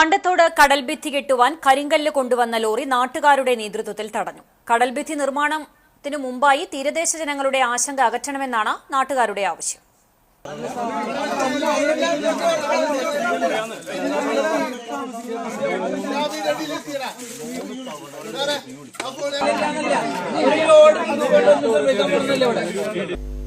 അണ്ടത്തോട് കടൽഭിത്തി കെട്ടുവാൻ കരിങ്കല്ല് കൊണ്ടുവന്ന ലോറി നാട്ടുകാരുടെ നേതൃത്വത്തിൽ തടഞ്ഞു. കടൽഭിത്തി നിർമ്മാണത്തിനു മുമ്പായി തീരദേശ ജനങ്ങളുടെ ആശങ്ക അകറ്റണമെന്നാണ് നാട്ടുകാരുടെ ആവശ്യം.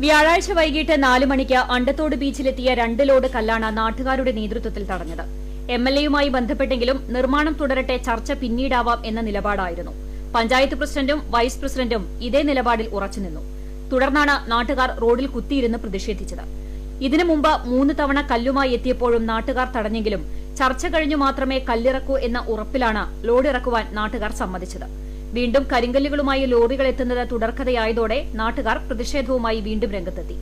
വ്യാഴാഴ്ച വൈകിട്ട് നാല് മണിക്ക് അണ്ടത്തോട് ബീച്ചിലെത്തിയ രണ്ട് ലോഡ് കല്ലാണ് നാട്ടുകാരുടെ നേതൃത്വത്തിൽ തടഞ്ഞത്. എം എൽ എയുമായി ബന്ധപ്പെട്ടെങ്കിലും നിർമ്മാണം തുടരട്ടെ ചർച്ച പിന്നീടാവാം എന്ന നിലപാടായിരുന്നു. പഞ്ചായത്ത് പ്രസിഡന്റും വൈസ് പ്രസിഡന്റും ഇതേ നിലപാടിൽ ഉറച്ചുനിന്നു തുടർന്നാണ് നാട്ടുകാർ റോഡിൽ കുത്തിയിരുന്ന് പ്രതിഷേധിച്ചത്. ഇതിനു മുമ്പ് മൂന്ന് തവണ കല്ലുമായി എത്തിയപ്പോഴും നാട്ടുകാർ തടഞ്ഞെങ്കിലും ചർച്ച കഴിഞ്ഞു മാത്രമേ കല്ലിറക്കൂ എന്ന ഉറപ്പിലാണ് ലോഡ് ഇറക്കുവാൻ നാട്ടുകാർ സമ്മതിച്ചത്. വീണ്ടും കരിങ്കല്ലുകളുമായി ലോറികൾ എത്തുന്നത് തുടർക്കഥയായതോടെ നാട്ടുകാർ പ്രതിഷേധവുമായി വീണ്ടും രംഗത്തെത്തി.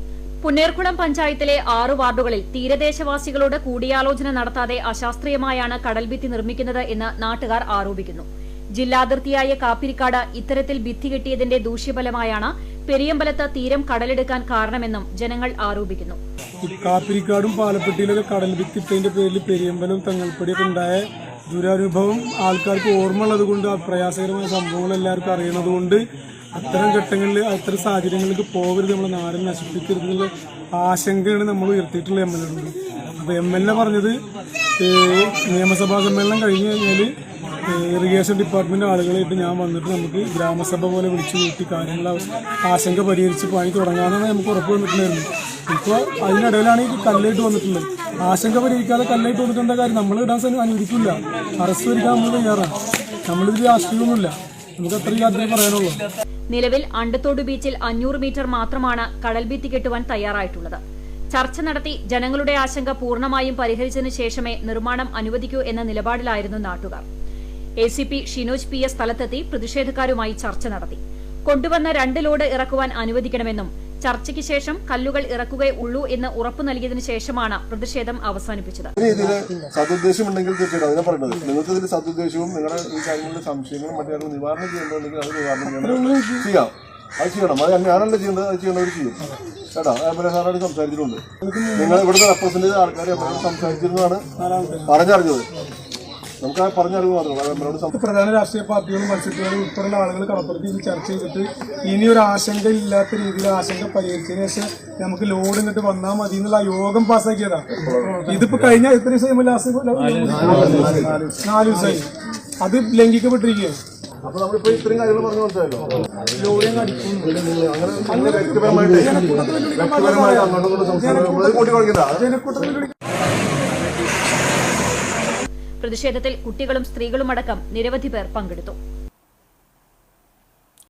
പുന്നേർകുളം പഞ്ചായത്തിലെ ആറ് വാർഡുകളിൽ തീരദേശവാസികളോട് കൂടിയാലോചന നടത്താതെ അശാസ്ത്രീയമായാണ് കടൽഭിത്തി നിർമ്മിക്കുന്നത് എന്ന് നാട്ടുകാർ ആരോപിക്കുന്നു. ജില്ലാതിർത്തിയായ കാപ്പിരിക്കാട് ഇത്തരത്തിൽ ഭിത്തി കെട്ടിയതിന്റെ ദൂഷ്യഫലമായാണ് പെരിയമ്പലത്ത് തീരം കടലെടുക്കാൻ കാരണമെന്നും ജനങ്ങൾ ആരോപിക്കുന്നു. കാപ്പിരിക്കാടും പാലപ്പെട്ടിയിലൊക്കെ കടൽ ഭിത്തിട്ടതിന്റെ പേരിൽ പെരിയമ്പലം തങ്ങൾപ്പടിയൊക്കെ ഉണ്ടായ ദുരനുഭവം ആൾക്കാർക്ക് ഓർമ്മ ഉള്ളത് കൊണ്ട് പ്രയാസകരമായ സംഭവങ്ങൾ എല്ലാവർക്കും അറിയണത് കൊണ്ട് അത്തരം ഘട്ടങ്ങളിൽ അത്തരം സാഹചര്യങ്ങളിലേക്ക് പോകരുത്. നമ്മുടെ നാടിനെ നശിപ്പിക്കരുത് എന്നുള്ള ആശങ്കയാണ് നമ്മൾ ഉയർത്തിയിട്ടുള്ള എം എൽ എ അപ്പോൾ എം എൽ എ പറഞ്ഞത് നിയമസഭാ സമ്മേളനം കഴിഞ്ഞ് കഴിഞ്ഞാൽ ഇറിഗേഷൻ ഡിപ്പാർട്ട്മെന്റ് ആളുകളായിട്ട് ഞാൻ വന്നിട്ട് നമുക്ക് ഗ്രാമസഭ പോലെ വിളിച്ചു കൂട്ടി കാര്യങ്ങൾ ആശങ്ക പരിഹരിച്ച് പണി തുടങ്ങാമെന്നാണ് നമുക്ക് ഉറപ്പ് വന്നിട്ടുണ്ടായിരുന്നു ഇപ്പോൾ അതിനിടയിലാണ് ഈ കല്ലായിട്ട് വന്നിട്ടുള്ളത്. ആശങ്ക പരിഹരിക്കാതെ കല്ലായിട്ട് വന്നിട്ടുണ്ട കാര്യം? നമ്മൾ ഇടാൻ അനുവദിക്കില്ല. അറസ്റ്റ് വരിക്കാൻ നമ്മൾ തയ്യാറാണ്. നമ്മളിതിൽ രാഷ്ട്രീയമൊന്നുമില്ല. നിലവിൽ അണ്ടത്തോട് ബീച്ചിൽ അഞ്ഞൂറ് മീറ്റർ മാത്രമാണ് കടൽഭിത്തി കെട്ടുവാൻ തയ്യാറായിട്ടുള്ളത്. ചർച്ച നടത്തി ജനങ്ങളുടെ ആശങ്ക പൂർണമായും പരിഹരിച്ചതിനു ശേഷമേ നിർമ്മാണം അനുവദിക്കൂ എന്ന നിലപാടിലായിരുന്നു നാട്ടുകാർ. A C P Shinoj P S സ്ഥലത്തെത്തി പ്രതിഷേധക്കാരുമായി ചർച്ച നടത്തി. കൊണ്ടുവന്ന രണ്ട് ലോഡ് ഇറക്കുവാൻ അനുവദിക്കണമെന്നും ചർച്ചയ്ക്ക് ശേഷം കല്ലുകൾ ഇറക്കുകയുള്ളൂ എന്ന് ഉറപ്പു നൽകിയതിനു ശേഷമാണ് പ്രതിഷേധം അവസാനിപ്പിച്ചത്. അതിനെ പറയുന്നത് നിങ്ങൾക്ക് നിങ്ങളുടെ സംശയങ്ങളും അത് ചെയ്യണം. ചെയ്യാം. അത് ഞാനല്ല ചെയ്യേണ്ടത് അത് ചെയ്യേണ്ടവർ ചെയ്യും. കേട്ടോ എം എൽ എ സാറായിട്ട് സംസാരിച്ചിട്ടുണ്ട്. നിങ്ങൾ ഇവിടുത്തെ റെപ്രസെന്റ് ചെയ്ത ആൾക്കാർ എം എൽ എ സംസാരിച്ചിരുന്നതാണ് പറഞ്ഞറിഞ്ഞത്. നമുക്ക് പറഞ്ഞറിവ് മാത്രമേ പ്രധാന രാഷ്ട്രീയ പാർട്ടികളും മത്സരത്തിനോട് ഉൾപ്പെടെയുള്ള ആളുകൾ കടപ്പുറത്ത് ഇത് ചർച്ച ചെയ്തിട്ട് ഇനി ഒരു ആശങ്ക ഇല്ലാത്ത രീതിയിൽ ആശങ്ക പരിഹരിച്ചതിന് ശേഷം നമുക്ക് ലോഡ് ഇങ്ങോട്ട് വന്നാൽ മതി എന്നുള്ള യോഗം പാസ്സാക്കിയതാണ് ഇതിപ്പോ കഴിഞ്ഞ എത്ര ദിവസം. ലാസ്റ്റ് നാല് ദിവസമായി. അത് ലംഘിക്കപ്പെട്ടിരിക്കുകയാണ് അപ്പൊ നമ്മളിപ്പോ ഇത്രയും കാര്യങ്ങൾ പറഞ്ഞു മനസ്സിലായല്ലോ? അങ്ങനെ അങ്ങനെ വ്യക്തിപരമായിട്ട് വ്യക്തിപരമായിട്ട് അങ്ങോട്ടും കൂട്ടി പ്രതിഷേധത്തിൽ കുട്ടികളും സ്ത്രീകളുമടക്കം നിരവധി പേർ പങ്കെടുത്തു